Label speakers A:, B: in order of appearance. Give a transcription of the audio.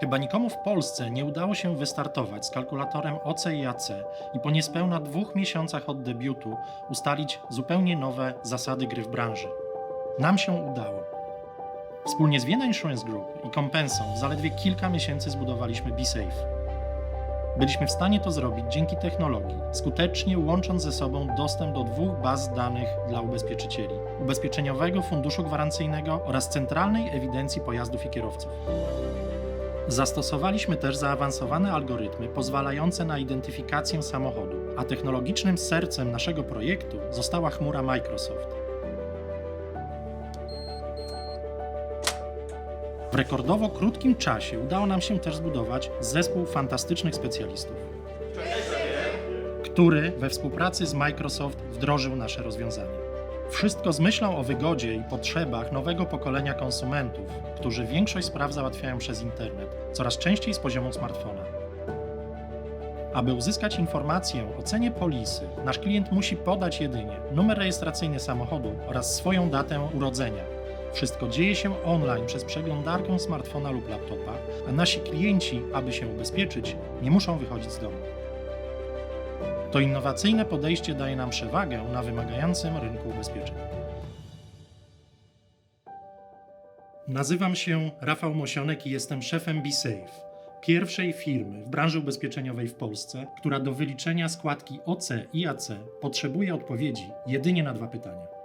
A: Chyba nikomu w Polsce nie udało się wystartować z kalkulatorem OC i AC i po niespełna dwóch miesiącach od debiutu ustalić zupełnie nowe zasady gry w branży. Nam się udało. Wspólnie z Vienna Insurance Group i Compensą w zaledwie kilka miesięcy zbudowaliśmy BeSafe. Byliśmy w stanie to zrobić dzięki technologii, skutecznie łącząc ze sobą dostęp do dwóch baz danych dla ubezpieczycieli: Ubezpieczeniowego Funduszu Gwarancyjnego oraz Centralnej Ewidencji Pojazdów i Kierowców. Zastosowaliśmy też zaawansowane algorytmy pozwalające na identyfikację samochodu, a technologicznym sercem naszego projektu została chmura Microsoft. W rekordowo krótkim czasie udało nam się też zbudować zespół fantastycznych specjalistów, który we współpracy z Microsoft wdrożył nasze rozwiązanie. Wszystko z myślą o wygodzie i potrzebach nowego pokolenia konsumentów, którzy większość spraw załatwiają przez internet, coraz częściej z poziomu smartfona. Aby uzyskać informację o cenie polisy, nasz klient musi podać jedynie numer rejestracyjny samochodu oraz swoją datę urodzenia. Wszystko dzieje się online przez przeglądarkę smartfona lub laptopa, a nasi klienci, aby się ubezpieczyć, nie muszą wychodzić z domu. To innowacyjne podejście daje nam przewagę na wymagającym rynku ubezpieczeń. Nazywam się Rafał Mosionek i jestem szefem BeSafe, pierwszej firmy w branży ubezpieczeniowej w Polsce, która do wyliczenia składki OC i AC potrzebuje odpowiedzi jedynie na dwa pytania.